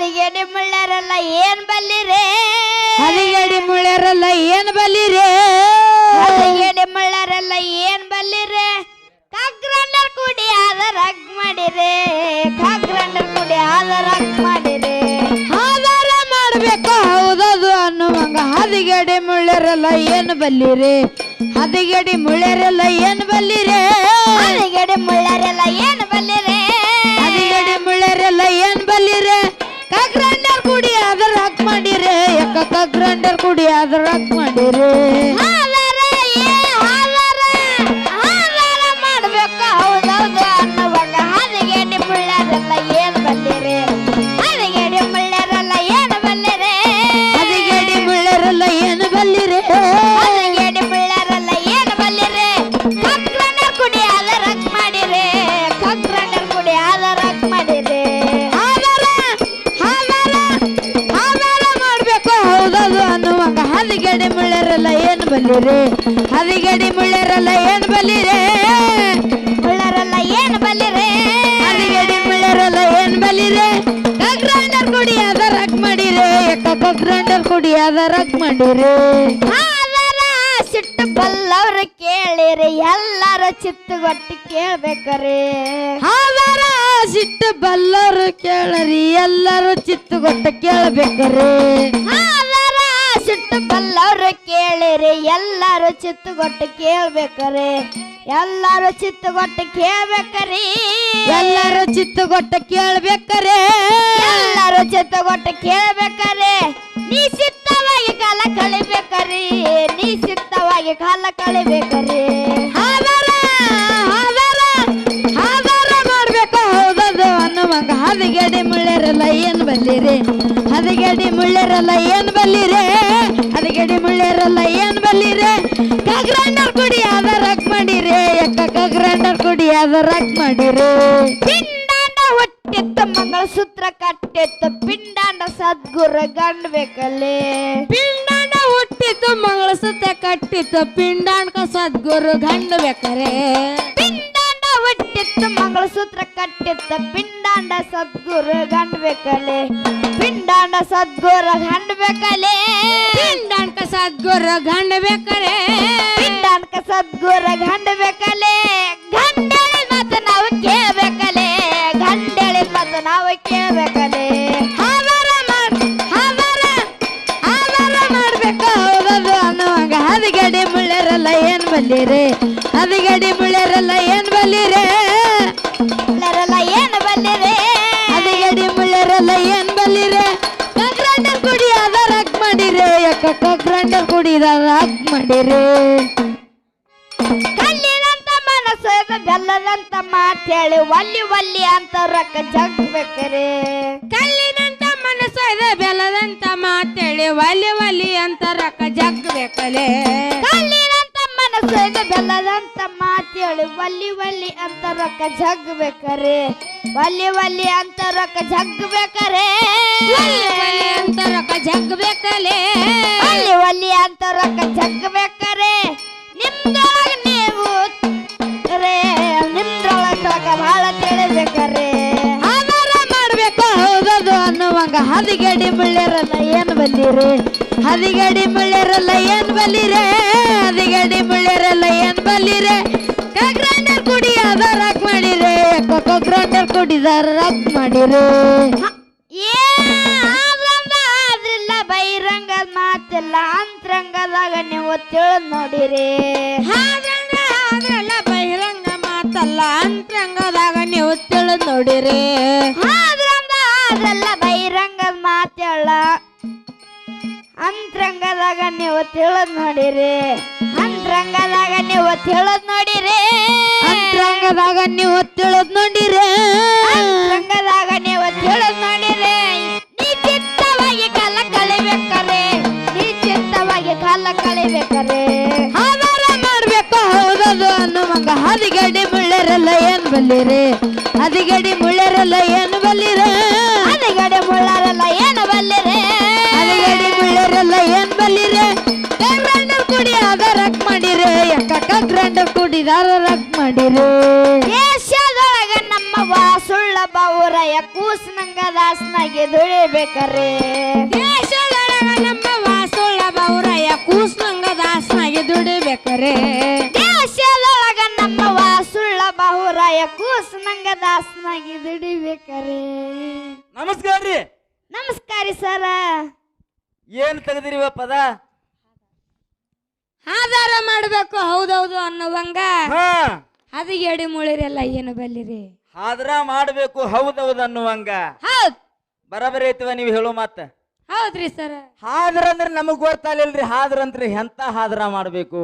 ಹದಿಗೆಡಿ ಮುಳ್ಳರಲ್ಲ ಏನ್ ಬಲ್ಲಿರೇ ಹದಿಗಡಿ ಮುಳ್ಯರಲ್ಲ ಏನ್ ಬಲ್ಲಿರಿ ಹದಿಗೆಡಿ ಮುಳ್ಳರಲ್ಲ ಏನ್ ಬಲ್ಲಿರೇ ಕಾಗ್ರಂಡರ್ ಕುಡಿ ಆದ ರಗ್ ಮಾಡಿರೇ ಕಾಗ್ರಂಡರ್ ಕುಡಿ ಆದ ರಗ್ ಮಾಡಿರೇ ಆಧಾರ ಮಾಡ್ಬೇಕು ಹೌದದು ಅನ್ನುವಂಗ ಹದಿಗಡಿ ಮುಳ್ಯರಲ್ಲ ಏನ್ ಬಲ್ಲಿರಿ ಹದಿಗಡಿ ಮುಳ್ಯರಲ್ಲ ಏನ್ ಬಲ್ಲಿರಿ ಹದಿಗೆಡಿ ಮುಳ್ಳರಲ್ಲ ಏನ್ ಬಲ್ಲಿರೇ ಕಗ್ರಂಡರ್ ಕುಡಿ ಅದ್ರ ಮಾಡಿರಿ ಏನ್ ಬಲ್ಲಿರಿ ಹದಿಗಡಿ ಮುಳ್ಯರಲ್ಲ ಏನ್ ಬಲ್ಲಿರಿ ಮುಳ್ಳರಲ್ಲ ಏನ್ ಬಲ್ಲಿರೇ ಹದಿಗಡಿ ಮುಳ್ಯರಲ್ಲ ಏನ್ ಬಲ್ಲಿರಿ ಕಗ್ರಾಂಡರ್ ಕುಡಿ ಅದ ರಗ್ ಮಾಡಿರಿ ಯಾಕ ಕಗ್ರಾಂಡರ್ ಕುಡಿ ಅದ ರಗ್ ಮಾಡಿರಿ ಹಾಲಾರ ಸಿಟ್ಟು ಬಲ್ಲವ್ರ ಕೇಳಿರಿ ಎಲ್ಲಾರು ಚಿತ್ತುಗೊಟ್ಟು ಕೇಳ್ಬೇಕರಿ ಆಧಾರ ಸಿಟ್ಟು ಬಲ್ಲರು ಕೇಳರಿ ಎಲ್ಲರೂ ಚಿತ್ತುಗೊಟ್ಟ ಕೇಳ್ಬೇಕ್ರಿ ಹಾಲಾರ ಸಿಟ್ಟು ಬಲ್ಲವ್ರ ಕೇಳಿರಿ ಎಲ್ಲಾರು ಚಿತ್ತುಗೊಟ್ಟು ಕೇಳ್ಬೇಕರಿ. ಎಲ್ಲಾರು ಚಿತ್ತುಗೊಟ್ಟು ಕೇಳ್ಬೇಕರಿ. ಎಲ್ಲರೂ ಚಿತ್ತುಗೊಟ್ಟ ಕೇಳ್ಬೇಕ್ರಿ. ಎಲ್ಲಾರು ಚಿತ್ತುಗೊಟ್ಟು ಕೇಳ್ಬೇಕರಿ. ನೀ ಸಿದ್ಧವಾಗಿ ಕಾಲ ಕಳಿಬೇಕರಿ ನೀ ಚಿತ್ತವಾಗಿ ಕಾಲ ಕಳಿಬೇಕರಿ. ಹದಿಗೆಡಿ ಮುಳ್ಳೆರಲ್ಲ ಏನ್ ಬಲ್ಲಿರಿ? ಹದಿಗೆಡಿ ಮುಳ್ಳೆರಲ್ಲ ಏನ್ ಬಲ್ಲಿರಿ? ಬಲ್ಲಿರಿ ಕಗ್ರಾಂಡರ್ ಕುಡಿ ಅದ ರಕ್ ಮಾಡಿರಿ ಯಾಕ ಕಗ್ರಾಂಡರ್ ಕುಡಿ ಅದ ರಕ್ ಮಾಡಿರಿ ಪಿಂಡಾಂಡ ಹೊಟ್ಟೆತ್ತ ಮಂಗಳ ಸೂತ್ರ ಕಟ್ಟೆತ್ತ ಪಿಂಡಾಂಡ ಸದ್ಗುರು ಗಂಡ್ಬೇಕಲ್ಲಿ ಪಿಂಡಾಂಡ ಹುಟ್ಟಿತ್ತು ಮಂಗಳಸೂತ್ರ ಕಟ್ಟಿತ್ತು ಪಿಂಡಾಂಡ ಸದ್ಗುರು ಗಂಡ ಬೇಕರೆ ಪಿಂಡಾಂಡ ಹುಟ್ಟಿತ್ತು ಮಂಗಳಸೂತ್ರ ಕಟ್ಟಿತ್ತು. ಪಿಂಡಾಂಡ ಸದ್ಗುರು ಗಂಡ್ಬೇಕಲೆ. ಪಿಂಡಾಂಡ ಸದ್ಗುರು ಗಂಡ್ಬೇಕಲೆ. ಪಿಂಡಾಂಡ ಸದ್ಗುರು ಗಂಡ ಬೇಕರೆ ಪಿಂಡಾಂಡ ಸದ್ಗುರು ಗಂಡ್ಬೇಕಲ್ಲಿ ಬಲ್ಲಿರಿ ಹದಿಗಡಿ ಮುಳ್ಳೆರಲ್ಲ ಏನ್ ಬಲ್ಲಿರಿ? ಎಲ್ಲರೆಲ್ಲ ಏನು ಬಂದಿರಿ ಹದಿಗಡಿ ಮುಳ್ಳೆರಲ್ಲ ಏನ್ ಬಲ್ಲಿರಿ? ಕಗ್ರಂಡರ್ ಕುಡಿ ಅದ ರಕ್ ಮಾಡಿರಿ. ಯಾಕ ಕಗ್ರಂಡರ್ ಕುಡಿ ರಕ್ ಮಾಡಿರೆ? ಕಲ್ಲಿನಂತ ಮನಸ್ಸು ಇದು ಬೆಲ್ಲದಂತ ಮಾತೇಳಿ ಒಲ್ಲಿ ಒಲ್ಲಿ ಅಂತ ರೊಕ್ಕ ಜಗ್ಬೇಕ್ರಿ? ಕಲ್ಲಿನಂತ ಮನಸ್ಸು ಇದೆ ಬೆಲ್ಲದಂತ ಮಾತೇಳಿ ಒಲಿ ಒಲಿ ಅಂತ ರೊಕ್ಕ ಜಗ್ಬೇಕಲೆ? ಕಲ್ಲಿನಂತ ಇದು ಬೆಲ್ಲದಂತ ಮಾತೇಳು. ವಲ್ಲಿ ವಲ್ಲಿ ಅಂತ ರೊಕ್ಕ ಜಗ್ಬೇಕರೆ. ವಲ್ಲಿ ವಲ್ಲಿ ಅಂತ ರೊಕ್ಕ ಜಗ್ಬೇಕರೆ. ಅಂತ ರೊಕ್ಕ ಜಗ್ಬೇಕಲೆ ಒಲ್ಲಿ ಒಲ್ಲಿ ಅಂತ ರೊಕ್ಕ ಜಗ್ಬೇಕರೆ. ನಿಮ್ದೊಳಗ ನೀವು ರೇ ನಿಮ್ದೊಳಗ ರೊಕ್ಕ ಬಹಳ ತಿಳಿಬೇಕರೆ ಆಧಾರ ಮಾಡ್ಬೇಕು ಹೌದದು ಅನ್ನುವಂಗ ಹದಿಗಡಿ ಬಿಳ್ಳಿರಲ್ಲ ಏನ್ ಬಂದಿರಿ? ಹದಿಗಡಿ ಬಿಳ್ಳಿರಲ್ಲ ಏನ್ ಬಲ್ಲಿರೇ ಹದಿಗಡಿ ಮುಳ್ಳೆರಲ್ಲ ಏನ್ ಗ್ರೈಂಡರ್ ಕಗ್ರಾಂಡರ್ ಕುಡಿ ಅದ ರಕ್ ಮಾಡಿರಿ. ಯಾಕ ಕಗ್ರಾಂಡರ್ ಕುಡಿದಾರ ರಾಕ್ ಮಾಡಿರೆ. ಆದ್ರಿಲ್ಲ ಬಹಿರಂಗ ಮಾತಿಲ್ಲ ಅಂತರಂಗದಾಗ ನೀವು ತಿಳಿದ್ ನೋಡಿರಿ. ಆದ್ರಲ್ಲ ಬಹಿರಂಗ ಮಾತಲ್ಲ ಅಂತರಂಗದಾಗ ನೀವು ತಿಳಿದ್ ನೋಡಿರಿ. ಆದ್ರಂದ ಆದ್ರಲ್ಲ ಬಹಿರಂಗದ ಮಾತಲ್ಲ ಅಂತರಂಗದಾಗ ನೀವು ತಿಳಿದ್ ನೋಡಿರಿ. ಅಂತರಂಗದಾಗ ನೀವು ಹೇಳೋದ್ ನೋಡಿರಿ. ಅಂತರಂಗದಾಗ ನೀವು ಹೇಳೋದ್ ನೋಡಿರಿ. ಅಂತರಂಗದಾಗ ನೀವು ಹೇಳೋದ್ ನೋಡಿರಿ. ನಿಶ್ಚಿತವಾಗಿ ಚಿತ್ತವಾಗಿ ಕಾಲ ಕಳಿಬೇಕರೆ ನಿಶ್ಚಿತವಾಗಿ ಚಿತ್ತವಾಗಿ ಕಾಲ ಕಳಿಬೇಕರೆ ಆಧಾರ ಮಾಡ್ಬೇಕು ಹೌದದು ಅನ್ನುವಂಗ. ಹದಿಗಡಿ ಮುಳ್ಳೆರಲ್ಲ ಏನ್ ಬಲ್ಲಿರಿ? ಹದಿಗಡಿ ಮುಳ್ಳೆರಲ್ಲ ಏನ್ ಗ್ರೈಂಡರ್ ಕುಡಿದಾರ ರಕ್ ಮಾಡಿರಿ. ದೇಶದೊಳಗ ನಮ್ಮ ವಾಸುಳ್ಳ ಬೌರಯ ಬಾವುರಯ ಕೂಸ್ನಂಗ ದಾಸ್ನಾಗೆ ದುಡಿಬೇಕರೆ. ದೇಶದೊಳಗ ನಮ್ಮ ವಾಸುಳ್ಳ ಬೌರಯ್ಯ ಕೂಸ್ನಂಗ ದಾಸನಾಗಿ ದುಡಿಬೇಕರೆ. ದೇಶದೊಳಗ ನಮ್ಮ ವಾಸುಳ್ಳ ಬಾಹುರಾಯ ಕೂಸ್ನಂಗ ದಾಸ್ನಾಗೆ ದುಡಿಬೇಕರೆ. ನಮಸ್ಕಾರ ರೀ ನಮಸ್ಕಾರ ಸರ. ಏನ್ ತೆಗೆದಿರಿವ ಪದ? ಆಧಾರ ಮಾಡ್ಬೇಕು ಹೌದೌದು ಅನ್ನುವಂಗ? ಹಾ. ಎಡಿ ಮುಳಿರೆಲ್ಲ ಏನು ಬಲ್ಲಿರಿ? ಹಾದ್ರ ಮಾಡ್ಬೇಕು ಹೌದೌದು ಅನ್ನುವಂಗ. ಹೌದು. ಬರಬರಿ ಐತಿವ ನೀವು ಹೇಳೋ ಮಾತ. ಹೌದ್ರಿ ಸರ್. ಹಾದ್ರ ಅಂದ್ರೆ ನಮಗ್ ಗೊತ್ತಾಗ್ಲಿಲ್ರಿ ಹಾದ್ರ ಅಂದ್ರೆ ಎಂತ ಹಾದ್ರ ಮಾಡ್ಬೇಕು?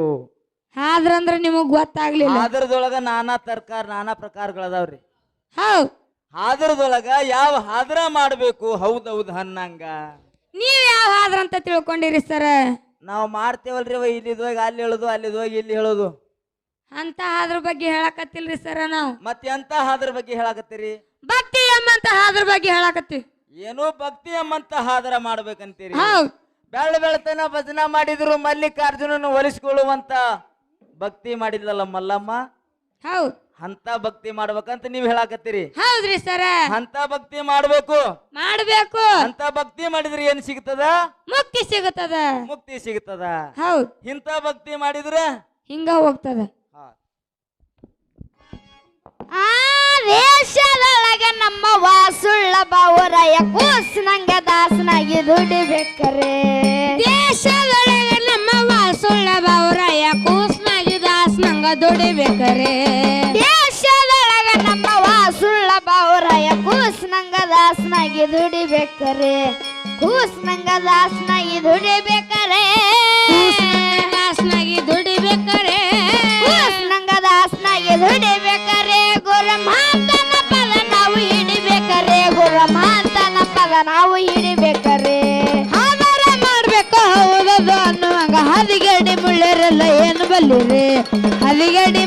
ಆದ್ರಂದ್ರ ನಿಮಗ್ ಗೊತ್ತಾಗ್ಲಿಲ್ಲ. ಹಾದ್ರದೊಳಗ ನಾನಾ ತರ್ಕಾರ ನಾನಾ ಪ್ರಕಾರಗಳದಾವ್ರಿ. ಹೌದ್. ಹಾದ್ರದೊಳಗ ಯಾವ ಹಾದ್ರ ಮಾಡ್ಬೇಕು ಹೌದೌದು ಅನ್ನಂಗ. ನೀವ್ ಯಾವ ಆದ್ರ ಅಂತ ತಿಳ್ಕೊಂಡಿರಿ ಸರ? ನಾವು ಮಾಡ್ತೇವಲ್ರಿ ಅವ ಹೋಗಿ ಅಲ್ಲಿ ಹೇಳುದು ಹೋಗಿ ಇಲ್ಲಿ ಹೇಳೋದು. ಅಂತ ಅದ್ರ ಬಗ್ಗೆ ಹೇಳಕತ್ತಿಲ್ರಿ ಸರ ನಾವು. ಮತ್ತೆ ಎಂತ ಹಾದ್ರ ಬಗ್ಗೆ ಹೇಳಾಕತ್ತೀರಿ? ಭಕ್ತಿ ಎಂಬಂತ ಅದ್ರ ಬಗ್ಗೆ ಹೇಳಕತ್ತಿ. ಏನೋ ಭಕ್ತಿ ಎಂಬಂತ ಹಾದರ ಮಾಡ್ಬೇಕಂತೀರಿ. ಹೌದ್. ಬೆಳ್ಳ ಬೆಳತನ ಭಜನ ಮಾಡಿದ್ರು ಮಲ್ಲಿಕಾರ್ಜುನನ ಒಲಿಸ್ಕೊಳ್ಳುವಂತ ಭಕ್ತಿ ಮಾಡಿದ್ಲಲ್ಲ ಮಲ್ಲಮ್ಮ? ಹೌದ್. ಅಂತ ಭಕ್ತಿ ಮಾಡ್ಬೇಕಂತ ನೀವ್ ಹೇಳಾಕತ್ತೀರಿ. ಹೌದ್ರಿ ಸರ. ಅಂತ ಭಕ್ತಿ ಮಾಡ್ಬೇಕು. ಮಾಡ್ಬೇಕು. ಅಂತ ಭಕ್ತಿ ಮಾಡಿದ್ರೆ ಏನ್ ಸಿಗ್ತದ? ಮುಕ್ತಿ ಸಿಗುತ್ತದ ಮುಕ್ತಿ ಸಿಗ್ತದ. ಹೌದ್. ಇಂತ ಭಕ್ತಿ ಮಾಡಿದ್ರೆ? ಹಿಂಗ ಹೋಗ್ತದ. ಆ ನಮ್ಮ ವಾಸುಳ್ಳ ಬಾವುರಾಯ ಕೂಸ್ನಂಗ ದಾಸನಾಗಿ ದುಡಿಬೇಕರೆ. ದೇಶದೊಳಗೆ ನಮ್ಮ ವಾಸುಳ್ಳ ಬೌರಯ್ಯ ಕೂಸ್ನಾಗಿ ದಾಸನಂಗ ದುಡಿಬೇಕರೆ. ದಾಸ್ನಾಗೆ ದುಡಿಬೇಕರೆ ಕೂಸ್ನಂಗ ದಾಸ್ನಾಗೆ ದುಡಿಬೇಕರೆ ದಾಸ್ನಾಗಿ ನಂಗ ದಾಸ್ನ ದಾಸ್ನಾಗೆ ದುಡಿಬೇಕರೆ ಗುರುಮಾತನ ಪದ ನಾವು ಹಿಡಿಬೇಕರೆ? ಗುರುಮಾತನ ಪದ ನಾವು ಹಿಡಿಬೇಕರೆ? ಆಧಾರ ಮಾಡ್ಬೇಕು ಹೌದದು ಅನ್ನುವಂಗ. ಹದಿಗಡಿ ಮುಳ್ಳೇರೆಲ್ಲ ಏನು ಬಲ್ಲಿರಿ? ಹದಿಗಡಿ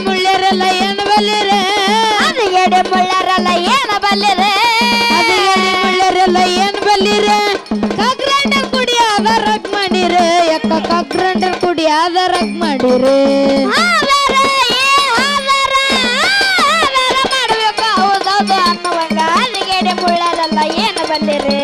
ಯಾಕ ಕೂಡಿ ಆಧಾರ ಮಾಡಿರಿ. ಹೌದೌದು ಅಲ್ಲಿಗೆ ಏನು ಬಂದಿರಿ?